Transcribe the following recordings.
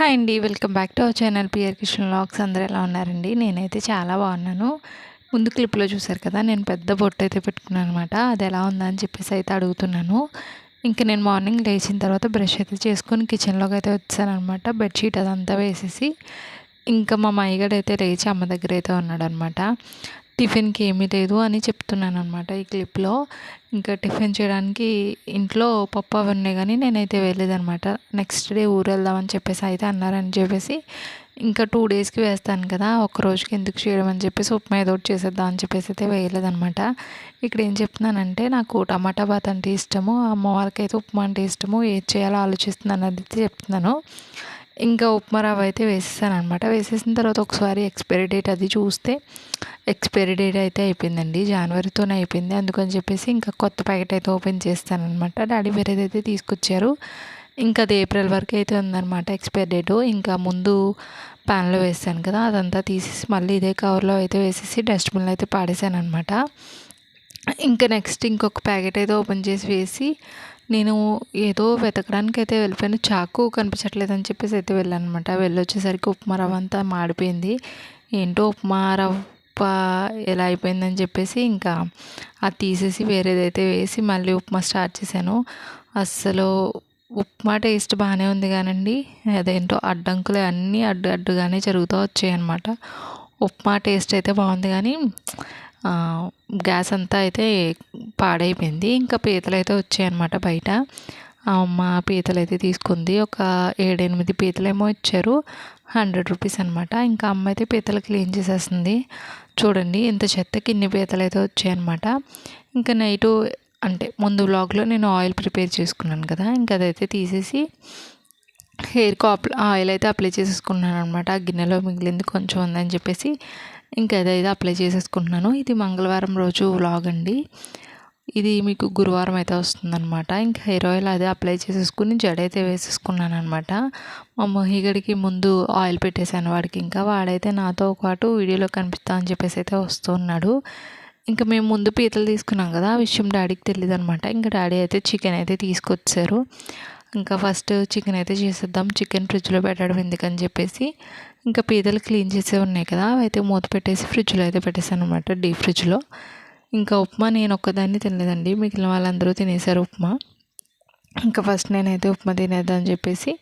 Hi అండి welcome back to our channel P R Kishan vlogs అందరూ ఎలా ఉన్నారండి? నేనైతే చాలా బాగున్నాను. ముందు క్లిప్లో చూసారు కదా నేను పెద్ద బొట్టు అయితే పెట్టుకున్నాను అనమాట అది ఎలా ఉందని చెప్పేసి అయితే అడుగుతున్నాను. ఇంకా నేను మార్నింగ్ లేచిన తర్వాత బ్రష్ అయితే చేసుకొని కిచెన్లోకి అయితే వచ్చాను అనమాట బెడ్షీట్ అదంతా వేసేసి ఇంకా మా మాయగడ అయితే లేచి అమ్మ దగ్గర అయితే ఉన్నాడు అనమాట టిఫిన్కి ఏమీ లేదు అని చెప్తున్నాను అనమాట ఈ క్లిప్లో. ఇంకా టిఫిన్ చేయడానికి ఇంట్లో పప్పు అవి ఉన్నాయి కానీ నేనైతే వెళ్ళేదనమాట నెక్స్ట్ డే ఊరు వెళ్దామని చెప్పేసి అయితే అన్నారని చెప్పేసి ఇంకా టూ డేస్కి వేస్తాను కదా ఒక రోజుకి ఎందుకు చేయడం అని చెప్పేసి ఉప్మా ఏదో ఒకటి చేసేద్దాం అని చెప్పేసి అయితే వేయలేదనమాట ఇక్కడ ఏం చెప్తున్నానంటే నాకు టమాటా బాత్ అంటే ఇష్టము అమ్మ అయితే ఉప్మా అంటే ఇష్టము ఏది చేయాలో ఆలోచిస్తున్నాను అది చెప్తున్నాను. ఇంకా ఉప్మా రవ్వ అయితే వేసేసాను అనమాట వేసేసిన తర్వాత ఒకసారి ఎక్స్పైరీ డేట్ అది చూస్తే ఎక్స్పైరీ డేట్ అయితే అయిపోయిందండి. జనవరితోనే అయిపోయింది. అందుకని చెప్పేసి ఇంకా కొత్త ప్యాకెట్ అయితే ఓపెన్ చేస్తాను అనమాట డాడీ వేరేదైతే తీసుకొచ్చారు. ఇంకా అది ఏప్రిల్ వరకు అయితే ఉందన్నమాట ఎక్స్పైరీ డేటు. ఇంకా ముందు ప్యాన్లో వేసాను కదా అదంతా తీసేసి మళ్ళీ ఇదే కవర్లో అయితే వేసేసి డస్ట్బిన్లో అయితే పాడేశాను అనమాట ఇంకా నెక్స్ట్ ఇంకొక ప్యాకెట్ అయితే ఓపెన్ చేసి వేసి నేను ఏదో వెతకడానికి అయితే వెళ్ళిపోయాను. చాకు కనిపించట్లేదు అని చెప్పేసి అయితే వెళ్ళాను అనమాట వెళ్ళొచ్చేసరికి ఉప్మా రవ్వ అంతా మాడిపోయింది. ఏంటో ఉప్మా రవ్వ ఎలా అయిపోయిందని చెప్పేసి ఇంకా అది తీసేసి వేరేదైతే వేసి మళ్ళీ ఉప్మా స్టార్ట్ చేశాను. అస్సలు ఉప్మా టేస్ట్ బాగానే ఉంది కానండి. అదేంటో అడ్డంకులు అన్నీ అడ్డు అడ్డుగానే జరుగుతూ వచ్చాయి అనమాట ఉప్మా టేస్ట్ అయితే బాగుంది కానీ గ్యాస్ అంతా అయితే పాడైపోయింది. ఇంకా పీతలు అయితే వచ్చాయన్నమాట బయట. మా పీతలు అయితే తీసుకుంది. ఒక ఏడెనిమిది పీతలేమో ఇచ్చారు. హండ్రెడ్ రూపీస్ అనమాట ఇంకా అమ్మ అయితే పీతలు క్లీన్ చేసేస్తుంది. చూడండి ఇంత చెత్తకి ఇన్ని పీతలు అయితే వచ్చాయన్నమాట. ఇంకా నైటు అంటే ముందు బ్లాగ్లో నేను ఆయిల్ ప్రిపేర్ చేసుకున్నాను కదా ఇంకా అదైతే తీసేసి హెయిర్కి ఆయిల్ అయితే అప్లై చేసేసుకున్నాను అనమాట ఆ గిన్నెలో మిగిలింది కొంచెం ఉందని చెప్పేసి ఇంకా ఏదైతే అప్లై చేసేసుకుంటున్నాను. ఇది మంగళవారం రోజు వ్లాగ్ అండి. ఇది మీకు గురువారం అయితే వస్తుందన్నమాట. ఇంకా హెయిర్ ఆయిల్ అదే అప్లై చేసేసుకుని జడైతే వేసేసుకున్నాను అనమాట మా మొహిగడికి ముందు ఆయిల్ పెట్టేశాను వాడికి ఇంకా. వాడైతే నాతో పాటు వీడియోలో కనిపిస్తా అని చెప్పేసి అయితే వస్తున్నాడు ఇంకా మేము ముందు పీతలు తీసుకున్నాం కదా ఆ విషయం డాడీకి తెలియదు అనమాట ఇంకా డాడీ అయితే చికెన్ అయితే తీసుకొచ్చారు. ఇంకా ఫస్ట్ చికెన్ అయితే చేసేద్దాం. చికెన్ ఫ్రిడ్జ్లో పెట్టడం ఎందుకని చెప్పేసి ఇంకా పీతలు క్లీన్ చేసే ఉన్నాయి కదా అయితే మూత పెట్టేసి ఫ్రిడ్జ్లో అయితే పెట్టేశాను అనమాట డీప్ ఫ్రిడ్జ్లో. ఇంకా ఉప్మా నేను ఒక్కదాన్ని తినలేదండి మిగిలిన వాళ్ళందరూ తినేశారు ఉప్మా. ఇంకా ఫస్ట్ నేనైతే ఉప్మా తినేద్దామని చెప్పేసి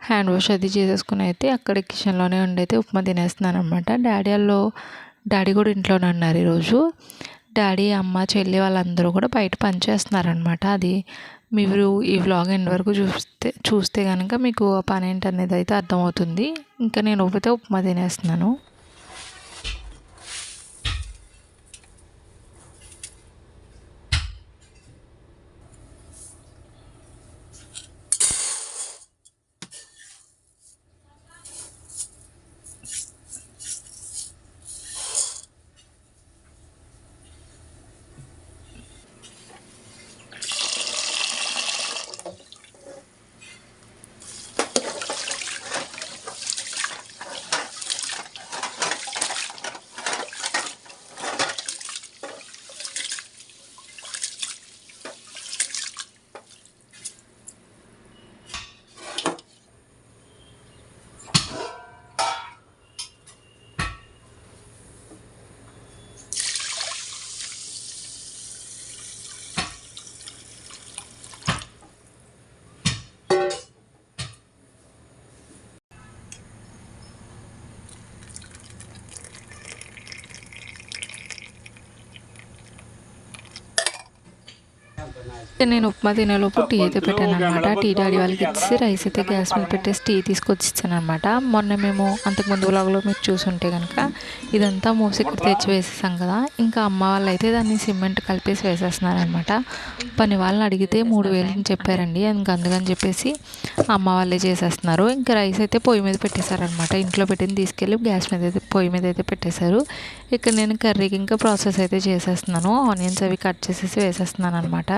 హ్యాండ్ వాష్ అది చేసేసుకుని అయితే అక్కడ కిచెన్లోనే ఉండైతే ఉప్మా తినేస్తున్నాను అనమాట డాడీ వాళ్ళు డాడీ కూడా ఇంట్లోనే ఉన్నారు ఈరోజు. డాడీ అమ్మ చెల్లి వాళ్ళందరూ కూడా బయట పనిచేస్తున్నారనమాట అది మీరు ఈ వ్లాగ్ ఎండ్ వరకు చూస్తే చూస్తే కనుక మీకు ఆ పని ఏంటనేది అయితే అర్థమవుతుంది. ఇంకా నేను ఊపితే ఉప్మా తినేస్తున్నాను. నేను ఉప్మా తినేలోపు టీ అయితే పెట్టాను అనమాట టీ డాడీ వాళ్ళకి ఇచ్చి రైస్ అయితే గ్యాస్ మీద పెట్టేసి టీ తీసుకొచ్చి ఇచ్చాను అనమాట మొన్న మేము అంతకుముందు వ్లాగ్లో మీరు చూసుంటే కనుక ఇదంతా మూసి ఇక్కడ తెచ్చి వేసేసాం కదా. ఇంకా అమ్మ వాళ్ళు అయితే దాన్ని సిమెంట్ కలిపేసి వేసేస్తున్నారనమాట పని వాళ్ళని అడిగితే మూడు వేలు చెప్పారండి. ఇంకా అందుకని చెప్పేసి అమ్మ వాళ్ళే చేసేస్తున్నారు. ఇంకా రైస్ అయితే పొయ్యి మీద పెట్టేశారనమాట ఇంట్లో పెట్టింది తీసుకెళ్ళి గ్యాస్ మీద అయితే పొయ్యి మీద అయితే పెట్టేశారు. ఇక్కడ నేను కర్రీకి ఇంకా ప్రాసెస్ అయితే చేసేస్తున్నాను. ఆనియన్స్ అవి కట్ చేసేసి వేసేస్తున్నాను అనమాట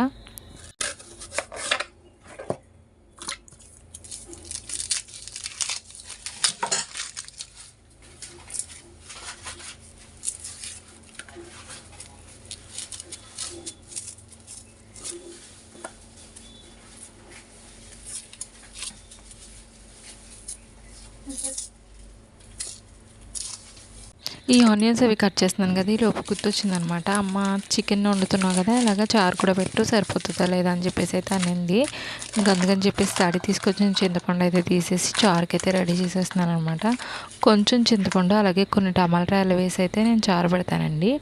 ఈ ఆనియన్స్ అవి కట్ చేస్తున్నాను కదా ఈ లోపు గుర్తొచ్చిందనమాట. అమ్మ చికెన్ వండుతున్నావు కదా ఇలాగ చారు కూడా పెట్టు సరిపోతుందా లేదా అని చెప్పేసి అయితే అనింది. అందుకని చెప్పేసి తడి తీసుకొచ్చిన చింతపండు అయితే తీసేసి చారుకి అయితే రెడీ చేసేస్తున్నాను అనమాట కొంచెం చింతపండు అలాగే కొన్ని టమాటాలు వేసి అయితే నేను చారు పెడతానండి.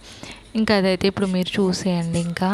ఇంకా అదైతే ఇప్పుడు మీరు చూసేయండి ఇంకా.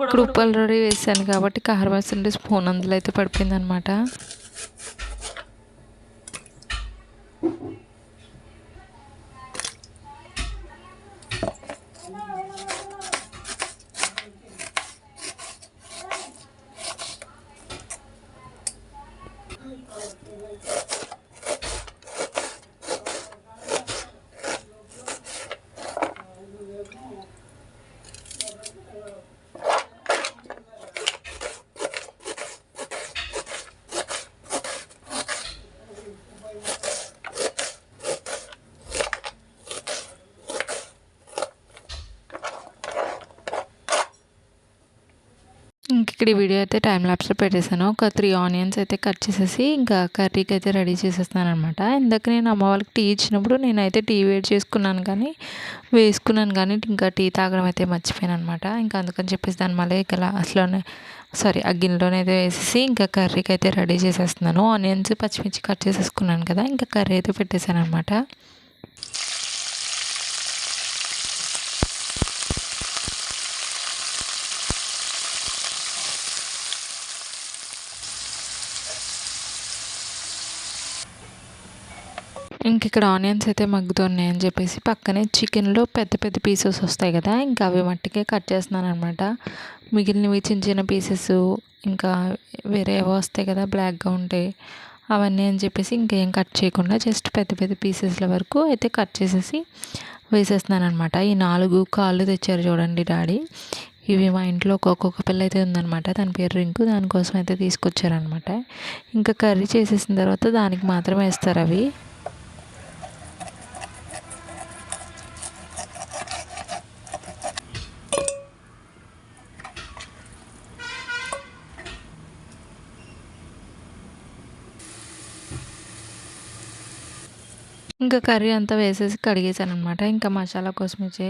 ఇప్పుడు ఉప్పు ఆల్రెడీ వేసాను కాబట్టి కారం వేస్తుంటే స్పూన్ అందులో అయితే పడిపోయింది అనమాట ఇక్కడ ఈ వీడియో అయితే టైం ల్యాప్స్లో పెట్టేశాను. ఒక త్రీ ఆనియన్స్ అయితే కట్ చేసేసి ఇంకా కర్రీకి అయితే రెడీ చేసేస్తాను అనమాట ఇందాక నేను అమ్మ వాళ్ళకి టీ ఇచ్చినప్పుడు నేనైతే టీ వేడి చేసుకున్నాను కానీ వేసుకున్నాను కానీ ఇంకా టీ తాగడం అయితే మర్చిపోయాను అనమాట ఇంకా అందుకని చెప్పేసి దాని మళ్ళీ ఇక లాస్ట్లోనే సారీ ఆ గిన్నెలోనే అయితే వేసేసి ఇంకా కర్రీకి అయితే రెడీ చేసేస్తున్నాను. ఆనియన్స్ పచ్చిమిర్చి కట్ చేసేసుకున్నాను కదా ఇంకా కర్రీ అయితే పెట్టేశాను అనమాట ఇంక ఇక్కడ ఆనియన్స్ అయితే మగ్గుతున్నాయి అని చెప్పేసి పక్కనే చికెన్లో పెద్ద పెద్ద పీసెస్ వస్తాయి కదా ఇంకా అవి మట్టికే కట్ చేస్తున్నాను అనమాట మిగిలినవి చిన్న చిన్న పీసెస్ ఇంకా వేరే ఏవో వస్తాయి కదా బ్లాక్గా ఉంటాయి అవన్నీ అని చెప్పేసి ఇంకేం కట్ చేయకుండా జస్ట్ పెద్ద పెద్ద పీసెస్ల వరకు అయితే కట్ చేసేసి వేసేస్తున్నాను అనమాట ఈ నాలుగు కాళ్ళు తెచ్చారు చూడండి డాడీ. ఇవి మా ఇంట్లో ఒక్కొక్క పిల్ల అయితే ఉందనమాట దాని పేరు రింకు దానికోసం అయితే తీసుకొచ్చారనమాట ఇంకా కర్రీ చేసేసిన తర్వాత దానికి మాత్రమే వేస్తారు అవి. ఇంకా కర్రీ అంతా వేసేసి కడిగేసాను అనమాట ఇంకా మసాలా కోసం వచ్చే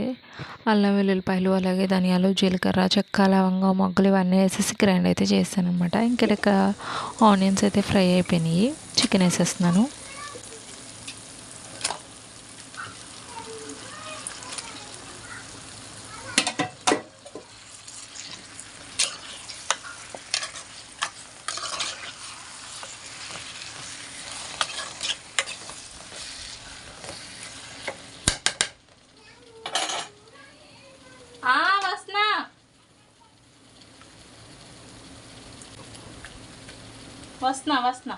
అల్లం వెల్లుల్లిపాయలు అలాగే ధనియాలు జీలకర్ర చెక్క లవంగం మొగ్గలు ఇవన్నీ వేసేసి గ్రైండ్ అయితే చేస్తాను అనమాట ఇంకా ఆనియన్స్ అయితే ఫ్రై అయిపోయినాయి. చికెన్ వేసేస్తున్నాను. వస్తున్నా వస్తున్నా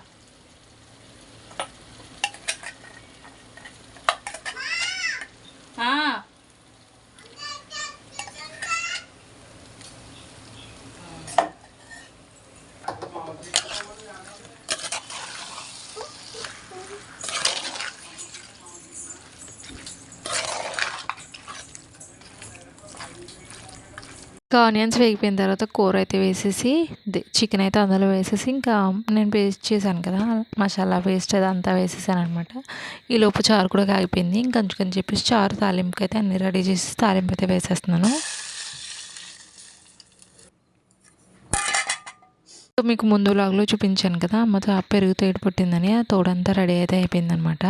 ఇంకా ఆనియన్స్ వేగిపోయిన తర్వాత కూర అయితే వేసేసి చికెన్ అయితే అందులో వేసేసి ఇంకా నేను పేస్ట్ చేశాను కదా మసాలా పేస్ట్ అదంతా వేసేసాను అనమాట ఈ లోపు చారు కూడా కాగిపోయింది. ఇంకా అందుకని చెప్పేసి చారు తాలింపుకి అయితే అన్ని రెడీ చేసి తాలింపు అయితే వేసేస్తున్నాను మీకు ముందు లాగ్లో చూపించాను కదా అమ్మతో పెరుగు తేడు పుట్టిందని ఆ తోడంతా రెడీ అయితే అయిపోయిందనమాట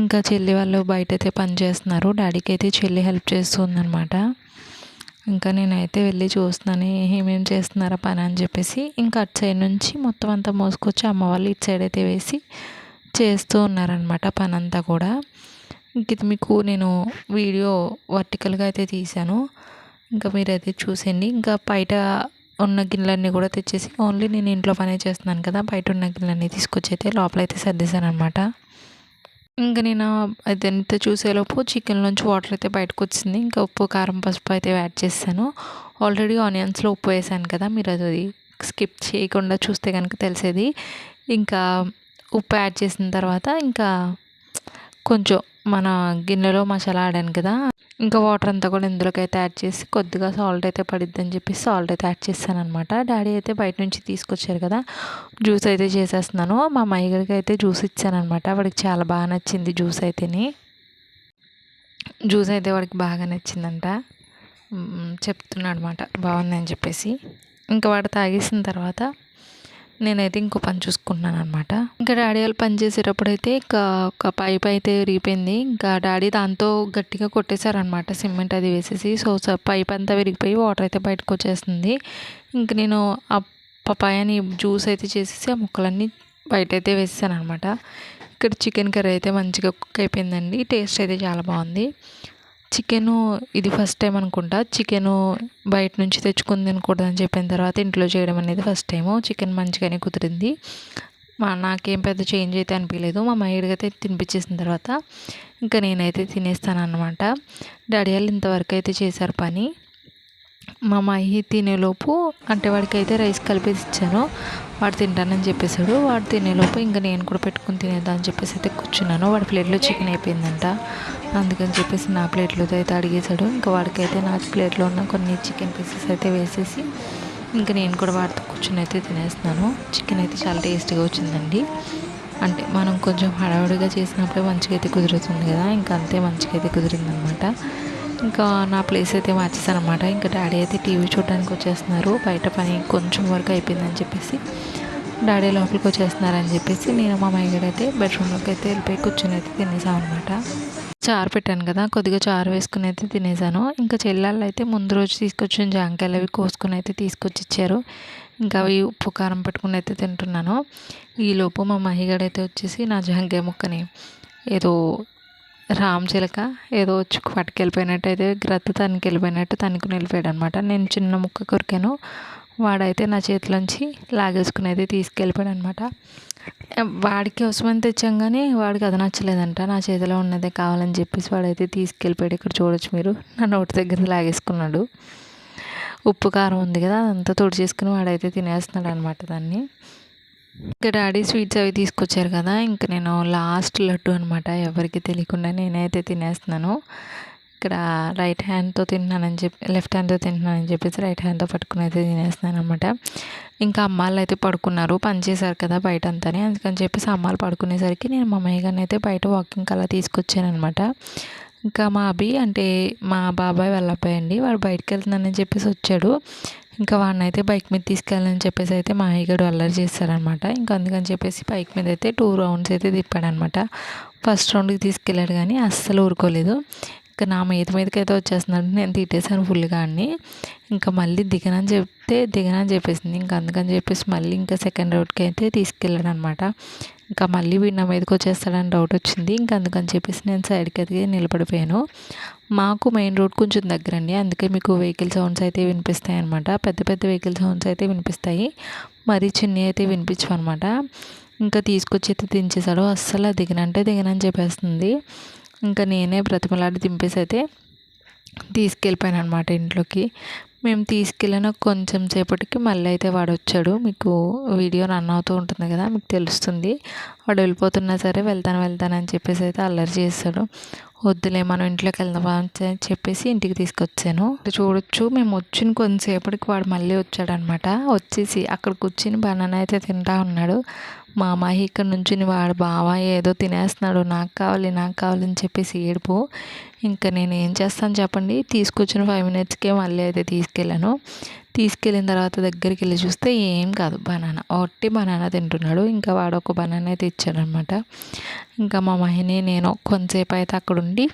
ఇంకా చెల్లి వాళ్ళు బయట అయితే పని చేస్తున్నారు. డాడీకి అయితే చెల్లి హెల్ప్ చేస్తుందనమాట ఇంకా నేనైతే వెళ్ళి చూస్తున్నాను. ఏమేమి చేస్తున్నారా పని అని చెప్పేసి ఇంకా అటు సైడ్ నుంచి మొత్తం అంతా మోసుకొచ్చి అమ్మ వాళ్ళు ఇటు సైడ్ అయితే వేసి చేస్తూ ఉన్నారనమాట పని అంతా కూడా. ఇంక ఇది మీకు నేను వీడియో వర్టికల్గా అయితే తీశాను. ఇంకా మీరైతే చూసేయండి. ఇంకా బయట ఉన్న గిన్నెలన్నీ కూడా తెచ్చేసి ఓన్లీ నేను ఇంట్లో పనే చేస్తున్నాను కదా బయట ఉన్న గిన్నెలన్నీ తీసుకొచ్చి అయితే లోపల అయితే సర్దేశాను అనమాట ఇంకా నేను అదంతా చూసేలోపు చికెన్ నుంచి వాటర్ అయితే బయటకు వచ్చింది ఇంకా ఉప్పు కారం పసుపు అయితే యాడ్ చేస్తాను. ఆల్రెడీ ఆనియన్స్లో ఉప్పు వేసాను కదా మీరు అది స్కిప్ చేయకుండా చూస్తే కనుక తెలిసేది. ఇంకా ఉప్పు యాడ్ చేసిన తర్వాత ఇంకా కొంచెం మన గిన్నెలో మసాలా ఆడాను కదా ఇంకా వాటర్ అంతా కూడా ఇందులోకి అయితే యాడ్ చేసి కొద్దిగా సాల్ట్ అయితే పడిద్ది అని చెప్పి సాల్ట్ అయితే యాడ్ చేస్తాను అనమాట డాడీ అయితే బయట నుంచి తీసుకొచ్చారు కదా జ్యూస్ అయితే చేసేస్తున్నాను. మా మైగడికి అయితే జ్యూస్ ఇచ్చానమాట వాడికి చాలా బాగా నచ్చింది జ్యూస్ అయితేని. జ్యూస్ అయితే వాడికి బాగా నచ్చిందంట. చెప్తున్నాడు అనమాట బాగుందని చెప్పేసి. ఇంకా వాడు తాగేసిన తర్వాత నేనైతే ఇంకో పని చూసుకున్నాను అనమాట ఇంకా డాడీ వాళ్ళు పని చేసేటప్పుడు అయితే ఇంకా ఒక పైప్ అయితే విరిగిపోయింది. ఇంకా డాడీ దాంతో గట్టిగా కొట్టేశారనమాట సిమెంట్ అది వేసేసి సో పైప్ అంతా విరిగిపోయి వాటర్ అయితే బయటకు వచ్చేస్తుంది ఇంక నేను ఆ పపాయని జ్యూస్ అయితే చేసేసి ఆ ముక్కలన్నీ బయట అయితే వేసేసాను అనమాట ఇక్కడ చికెన్ కర్రీ అయితే మంచిగా కుక్ అయిపోయిందండి. టేస్ట్ అయితే చాలా బాగుంది. చికెను ఇది ఫస్ట్ టైం అనుకుంటా. చికెను బయట నుంచి తెచ్చుకుని తినకూడదని చెప్పిన తర్వాత ఇంట్లో చేయడం అనేది ఫస్ట్ టైము. చికెన్ మంచిగానే కుదిరింది. మా నాకేం పెద్ద చేంజ్ అయితే అనిపించలేదు. మా మైడికి అయితే తినిపించేసిన తర్వాత ఇంకా నేనైతే తినేస్తాను అనమాట డాడీ వాళ్ళు ఇంతవరకు అయితే చేశారు పని. మా మహి తినేలోపు అంటే వాడికి అయితే రైస్ కలిపేసి ఇచ్చాను. వాడు తింటానని చెప్పేశాడు. వాడు తినేలోపు ఇంకా నేను కూడా పెట్టుకుని తినేదా అని చెప్పేసి అయితే కూర్చున్నాను. వాడి ప్లేట్లో చికెన్ అయిపోయిందంట. అందుకని చెప్పేసి నా ప్లేట్లో అయితే అడిగేశాడు. ఇంకా వాడికైతే నా ప్లేట్లో ఉన్న కొన్ని చికెన్ పీసెస్ అయితే వేసేసి ఇంకా నేను కూడా వాడితో కూర్చొని అయితే తినేస్తున్నాను. చికెన్ అయితే చాలా టేస్టీగా వచ్చిందండి. అంటే మనం కొంచెం హడావుడిగా చేసినప్పుడే మంచిగా అయితే కుదురుతుంది కదా. ఇంకా అంతే మంచిగా అయితే కుదిరిందనమాట. ఇంకా నా ప్లేస్ అయితే మార్చేసాను అనమాట ఇంకా డాడీ అయితే టీవీ చూడడానికి వచ్చేస్తున్నారు. బయట పని కొంచెం వరకు అయిపోయిందని చెప్పేసి డాడీ లోపలికి వచ్చేస్తున్నారని చెప్పేసి నేను మా మైగడైతే బెడ్రూమ్లోకి అయితే వెళ్ళిపోయి కూర్చొని అయితే తినేసాం అనమాట చారు పెట్టాను కదా కొద్దిగా చారు వేసుకుని అయితే తినేసాను. ఇంకా చెల్లెళ్ళు అయితే ముందు రోజు తీసుకొచ్చిన జాంకాయలు అవి కోసుకుని అయితే తీసుకొచ్చి ఇచ్చారు. ఇంకా అవి ఉప్పు కారం పెట్టుకుని అయితే తింటున్నాను. ఈలోపు మా మహిగడైతే వచ్చేసి నా జాంకాయ ముక్కని ఏదో రామచిలక ఏదో వచ్చి పట్టుకెళ్ళిపోయినట్టు అయితే గ్రద్ద తనకి వెళ్ళిపోయినట్టు తనకు వెళ్ళిపోయాడు అనమాట నేను చిన్న ముక్క కొరికాను. వాడైతే నా చేతిలోంచి లాగేసుకుని అయితే తీసుకెళ్ళిపోయాడు అనమాట వాడికి అవసరమని తెచ్చాం కానీ వాడికి అది నచ్చలేదంట. నా చేతిలో ఉన్నదే కావాలని చెప్పేసి వాడైతే తీసుకెళ్ళిపోయాడు. ఇక్కడ చూడొచ్చు మీరు. నా నోటి దగ్గర లాగేసుకున్నాడు. ఉప్పు కారం ఉంది కదా అదంతా తోడు చేసుకుని వాడైతే తినేస్తున్నాడు అనమాట దాన్ని. ఇంకా డాడీ స్వీట్స్ అవి తీసుకొచ్చారు కదా ఇంకా నేను లాస్ట్ లడ్డు అనమాట ఎవరికి తెలియకుండా నేనైతే తినేస్తున్నాను. ఇక్కడ రైట్ హ్యాండ్తో తింటున్నానని చెప్పి లెఫ్ట్ హ్యాండ్తో తింటున్నానని చెప్పేసి రైట్ హ్యాండ్తో పట్టుకుని అయితే తినేస్తున్నాను అనమాట ఇంకా అమ్మాయిలు అయితే పడుకున్నారు పనిచేశారు కదా బయట అంతానే అందుకని చెప్పేసి అమ్మాయిలు పడుకునేసరికి నేను మా అమ్మాయి గారిని అయితే బయట వాకింగ్ అలా తీసుకొచ్చాను అనమాట ఇంకా మా అభి అంటే మా బాబాయ్ వాళ్ళ అబ్బాయి అండి వాడు బయటకు వెళ్తున్నానని చెప్పేసి వచ్చాడు. ఇంకా వాడిని అయితే బైక్ మీద తీసుకెళ్ళని చెప్పేసి అయితే మా అయ్యగాడు అల్లరి చేస్తారనమాట. ఇంకా అందుకని చెప్పేసి బైక్ మీద అయితే టూ రౌండ్స్ అయితే తిప్పాడనమాట. ఫస్ట్ రౌండ్కి తీసుకెళ్ళాడు కానీ అస్సలు ఊరుకోలేదు. ఇంకా నా మీద మీదకి అయితే వచ్చేస్తున్నాడు. నేను తిట్టేశాను ఫుల్గా అన్ని. ఇంకా మళ్ళీ దిగనని చెప్తే దిగనని చెప్పేసింది. ఇంకా అందుకని చెప్పేసి మళ్ళీ ఇంకా సెకండ్ రౌండ్కి అయితే తీసుకెళ్ళాడు అనమాట ఇంకా మళ్ళీ వీడు నా మీదకి వచ్చేస్తాడని డౌట్ వచ్చింది. ఇంకా అందుకని చెప్పేసి నేను సైడ్కి ఎదిగి నిలబడిపోయాను. మాకు మెయిన్ రోడ్ కొంచెం దగ్గర అండి అందుకే మీకు వెహికల్ సౌండ్స్ అయితే వినిపిస్తాయి అనమాట పెద్ద పెద్ద వెహికల్ సౌండ్స్ అయితే వినిపిస్తాయి. మరీ చిన్నవి అయితే వినిపించవు అనమాట ఇంకా తీసుకొచ్చి అయితే దించేశాడు. అస్సలు దిగనంటే దిగనని చెప్పేస్తుంది. ఇంకా నేనే బ్రతిమలాడి దింపేసి అయితే తీసుకెళ్ళిపోయాను అనమాట ఇంట్లోకి. మేము తీసుకెళ్ళిన కొంచెం సేపటికి మళ్ళీ అయితే వాడు వచ్చాడు మీకు వీడియో రన్ అవుతూ ఉంటుంది కదా మీకు తెలుస్తుంది. వాడు వెళ్ళిపోతున్నా సరే వెళ్తాను వెళ్తాను అని చెప్పేసి అయితే అల్లరి చేస్తాడు. వద్దులే మనం ఇంట్లోకి వెళ్దామా అని చెప్పేసి ఇంటికి తీసుకొచ్చాను. చూడొచ్చు మేము వచ్చిన కొంతసేపటికి వాడు మళ్ళీ వచ్చాడనమాట. వచ్చేసి అక్కడ కూర్చుని బనానా అయితే తింటా ఉన్నాడు. మా అమ్మాయి ఇక్కడ నుంచి వాడు బావా ఏదో తినేస్తున్నాడు నాకు కావాలి నాకు కావాలని చెప్పేసి ఏడుపు. ఇంకా నేను ఏం చేస్తాను చెప్పండి తీసుకొచ్చిన ఫైవ్ మినిట్స్కే మళ్ళీ అయితే తీసుకెళ్ళాను. తీసుకెళ్ళిన తర్వాత దగ్గరికి వెళ్ళి చూస్తే ఏం కాదు. బనానా. ఒట్టి బనానా తింటున్నాడు. ఇంకా వాడు ఒక బనానా అయితే ఇచ్చాడనమాట ఇంకా మా మహిని నేను కొంతసేపు అయితే అక్కడ ఉండి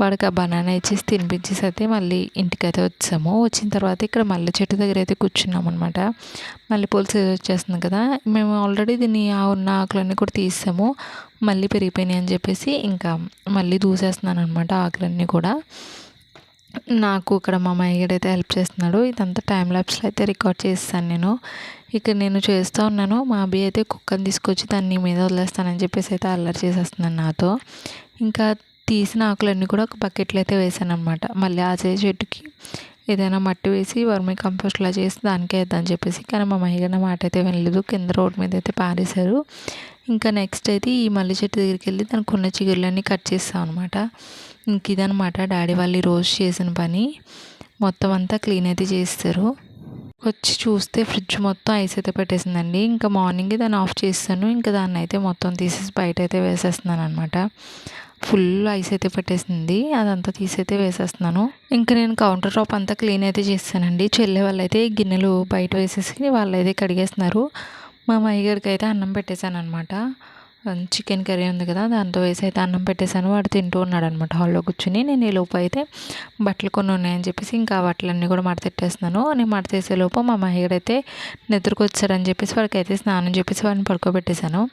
వాడికి ఆ బనానా ఇచ్చేసి తినిపించేసి అయితే మళ్ళీ ఇంటికైతే వచ్చాము. వచ్చిన తర్వాత ఇక్కడ మల్లె చెట్టు దగ్గర అయితే కూర్చున్నాం అనమాట మల్లెపూలు సీజన్ వచ్చేస్తుంది కదా. మేము ఆల్రెడీ దీన్ని ఆ ఉన్న ఆకులన్నీ కూడా తీసాము. మళ్ళీ పెరిగిపోయినాయి అని చెప్పేసి ఇంకా మళ్ళీ దూసేస్తున్నాను అనమాట ఆకులన్నీ కూడా. నాకు ఇక్కడ మా అమ్మాయి అయితే హెల్ప్ చేస్తున్నాడు. ఇదంతా టైం ల్యాబ్స్లో అయితే రికార్డ్ చేస్తాను నేను. ఇక్కడ నేను చేస్తూ ఉన్నాను. మా అబ్బాయి అయితే కుక్కని తీసుకొచ్చి దాన్ని మీద వదిలేస్తానని చెప్పేసి అయితే అల్లరి చేసేస్తున్నాను నాతో. ఇంకా తీసిన ఆకులన్నీ కూడా ఒక బకెట్లో అయితే వేసాను అనమాట మళ్ళీ ఆ చెట్టుకి ఏదైనా మట్టి వేసి వర్మి కంపోస్ట్లా చేసి దానికే వేద్దామని చెప్పేసి. కానీ మా మహిళ మాట అయితే వినలేదు. కింద రోడ్ మీద అయితే పారేశారు. ఇంకా నెక్స్ట్ అయితే ఈ మల్లె చెట్టు దగ్గరికి వెళ్ళి దానికి ఉన్న చిగురులన్నీ కట్ చేస్తాం అనమాట ఇంక ఇదనమాట డాడీ వాళ్ళు రోజు చేసిన పని. మొత్తం అంతా క్లీన్ అయితే చేస్తారు. వచ్చి చూస్తే ఫ్రిడ్జ్ మొత్తం ఐస్ అయితే పెట్టేసిందండి. ఇంకా మార్నింగ్ దాన్ని ఆఫ్ చేస్తాను. ఇంకా దాన్ని అయితే మొత్తం తీసేసి బయట అయితే వేసేస్తున్నాను అనమాట ఫుల్ ఐస్ అయితే పెట్టేసింది. అదంతా తీసైతే వేసేస్తున్నాను. ఇంకా నేను కౌంటర్ టాప్ అంతా క్లీన్ అయితే చేస్తానండి. చెల్లె వాళ్ళైతే గిన్నెలు బయట వేసేసి వాళ్ళు అయితే కడిగేస్తున్నారు. మా మయ్యగారికి అయితే అన్నం పెట్టేశాను అనమాట చికెన్ కర్రీ ఉంది కదా దాంతో వేసి అయితే అన్నం పెట్టేశాను. వాడు తింటూ ఉన్నాడు అనమాట హాల్లో కూర్చుని. నేను ఈ లోపు అయితే బట్టలు కొన్ని ఉన్నాయని చెప్పేసి ఇంకా బట్టలన్నీ కూడా మడతెట్టేస్తున్నాను నేను మడతేసే లోపు మా మహిళ నిద్రకొచ్చారని చెప్పేసి వాడికి అయితే స్నానం చెప్పేసి వాడిని పడుకోబెట్టేశాను.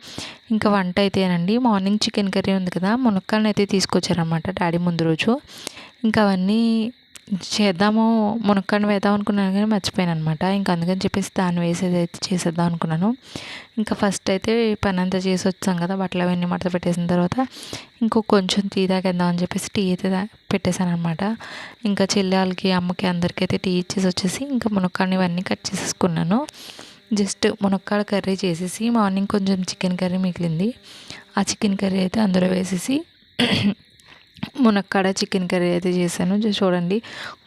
ఇంకా వంట అయితేనండి. మార్నింగ్ చికెన్ కర్రీ ఉంది కదా మునక్కాయలను అయితే తీసుకొచ్చారనమాట డాడీ ముందు రోజు. ఇంకా అవన్నీ చేద్దాము మునక్కాడని వేద్దాం అనుకున్నాను కానీ మర్చిపోయాను అనమాట ఇంకా అందుకని చెప్పేసి దాన్ని వేసేది అయితే చేసేద్దాం అనుకున్నాను. ఇంకా ఫస్ట్ అయితే పని అంతా చేసి వచ్చాం కదా బట్టలు అవన్నీ మడత పెట్టేసిన తర్వాత ఇంకో కొంచెం టీ తాగేద్దాం అని చెప్పేసి టీ అయితే పెట్టేశాను అనమాట ఇంకా చెల్లెలకి అమ్మకి అందరికీ అయితే టీ ఇచ్చేసి వచ్చేసి ఇంకా మునక్కాడని ఇవన్నీ కట్ చేసేసుకున్నాను. జస్ట్ మునక్కాడ కర్రీ చేసేసి మార్నింగ్ కొంచెం చికెన్ కర్రీ మిగిలింది. ఆ చికెన్ కర్రీ అయితే అందులో వేసేసి మునక్కాడ చికెన్ కర్రీ అయితే చేశాను. చూడండి.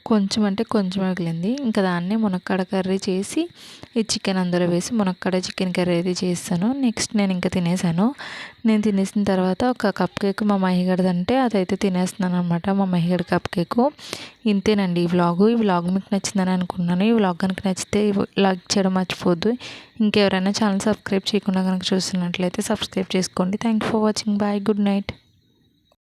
కొంచెం అంటే కొంచెం మిగిలింది. ఇంకా దాన్ని మునక్కాడ కర్రీ చేసి ఈ చికెన్ అందులో వేసి మునక్కాడ చికెన్ కర్రీ అయితే చేస్తాను. నెక్స్ట్ నేను ఇంకా తినేసాను. నేను తినేసిన తర్వాత ఒక కప్ కేక్ మా మహిగడది అంటే అదైతే తినేస్తున్నాను అనమాట మా మహిగడ కప్ కేకు. ఇంతేనండి ఈ వ్లాగు. ఈ వ్లాగ్ మీకు నచ్చిందని అనుకున్నాను ఈ వ్లాగ్ కనుక నచ్చితే లైక్ చేయడం మర్చిపోద్దు ఇంకెవరైనా ఛానల్ సబ్స్క్రైబ్ చేయకుండా కనుక చూస్తున్నట్లయితే సబ్స్క్రైబ్ చేసుకోండి. Thank for watching. Bye. Good night.